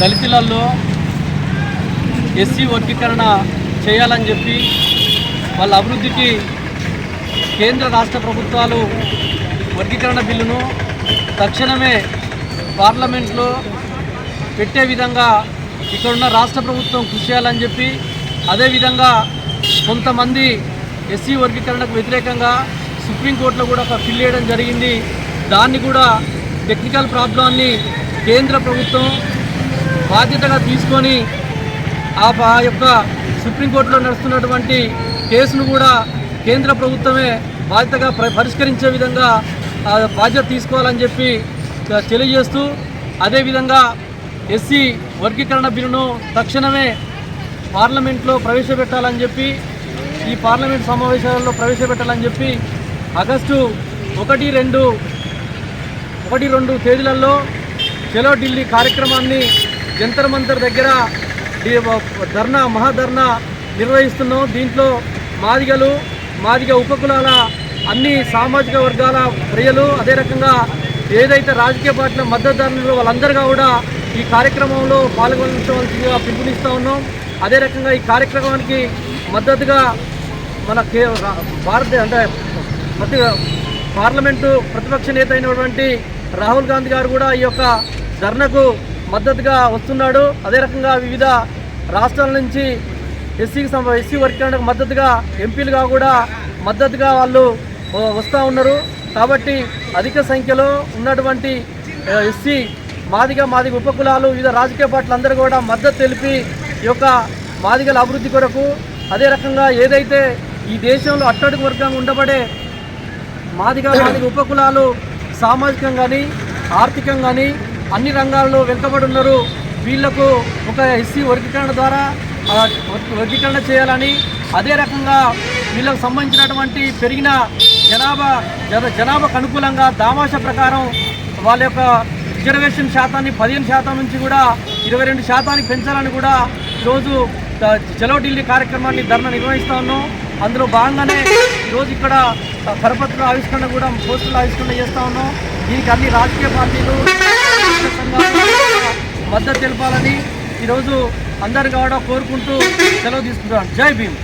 దళితులలో SC వర్గీకరణ చేయాలని చెప్పి వాళ్ళ అభివృద్ధికి కేంద్ర రాష్ట్ర ప్రభుత్వాలు వర్గీకరణ బిల్లును తక్షణమే పార్లమెంట్లో పెట్టే విధంగా ఇక్కడున్న రాష్ట్ర ప్రభుత్వం కృషి చేయాలని చెప్పి అదేవిధంగా కొంతమంది ఎస్సీ వర్గీకరణకు వ్యతిరేకంగా సుప్రీంకోర్టులో కూడా ఒక ఫిల్ చేయడం జరిగింది. దాన్ని కూడా టెక్నికల్ ప్రాబ్లాన్ని కేంద్ర ప్రభుత్వం బాధ్యతగా తీసుకొని ఆ ఆ యొక్క సుప్రీంకోర్టులో నడుస్తున్నటువంటి కేసును కూడా కేంద్ర ప్రభుత్వమే బాధ్యతగా పరిష్కరించే విధంగా బాధ్యత తీసుకోవాలని చెప్పి తెలియజేస్తూ అదేవిధంగా ఎస్సీ వర్గీకరణ బిల్లును తక్షణమే పార్లమెంట్లో ప్రవేశపెట్టాలని చెప్పి ఈ పార్లమెంట్ సమావేశాలలో ప్రవేశపెట్టాలని చెప్పి ఆగస్టు ఒకటి రెండు ఒకటి రెండు తేదీలలో చలో ఢిల్లీ కార్యక్రమాన్ని జంతర్ మంతర్ దగ్గర ధర్నా మహాధర్నా నిర్వహిస్తున్నాం. దీంట్లో మాదిగలు మాదిగ ఉపకులాల అన్ని సామాజిక వర్గాల ప్రజలు అదే రకంగా ఏదైతే రాజకీయ పార్టీల మద్దతుదారులు వాళ్ళందరిగా కూడా ఈ కార్యక్రమంలో పాల్గొనవలసిందిగా పిలుపునిస్తూ ఉన్నాం. అదే రకంగా ఈ కార్యక్రమానికి మద్దతుగా మన కే భారత అంటే ప్రతి పార్లమెంటు ప్రతిపక్ష నేత అయినటువంటి రాహుల్ గాంధీ గారు కూడా ఈ యొక్క ధర్నకు మద్దతుగా వస్తున్నాడు. అదే రకంగా వివిధ రాష్ట్రాల నుంచి ఎస్సీకి సంబ ఎస్సీ వర్గీకరణకు మద్దతుగా ఎంపీలుగా కూడా మద్దతుగా వాళ్ళు వస్తూ ఉన్నారు. కాబట్టి అధిక సంఖ్యలో ఉన్నటువంటి ఎస్సీ మాదిగ మాదిగ ఉపకులాలు వివిధ రాజకీయ పార్టీలు అందరూ కూడా మద్దతు తెలిపి ఈ యొక్క మాదిగల అభివృద్ధి కొరకు అదే రకంగా ఏదైతే ఈ దేశంలో అట్టడుగు వర్గంగా ఉండబడే మాదిగా మాదిగ ఉపకులాలు సామాజికంగా కానీ ఆర్థికంగా కానీ అన్ని రంగాల్లో వెనుకబడి ఉన్నారు. వీళ్ళకు ఒక ఎస్సీ వర్గీకరణ ద్వారా వర్గీకరణ చేయాలని అదే రకంగా వీళ్ళకు సంబంధించినటువంటి పెరిగిన జనాభా జనాభాకు అనుకూలంగా దామాష ప్రకారం వాళ్ళ యొక్క రిజర్వేషన్ శాతాన్ని పదిహేను శాతం నుంచి కూడా ఇరవై రెండు శాతానికి పెంచాలని కూడా ఈరోజు ద- చలో ఢిల్లీ కార్యక్రమాన్ని ధర్నా నిర్వహిస్తా ఉన్నాం. అందులో భాగంగానే ఈరోజు ఇక్కడ కరపత్ర ఆవిష్కరణ కూడా పోస్టుల ఆవిష్కరణ చేస్తా ఉన్నాం. దీనికి అన్ని రాజకీయ పార్టీలు మద్దతు తెలపాలని ఈరోజు అందరు కావడం కోరుకుంటూ సెలవు తీసుకుంటాం జై భీమ్.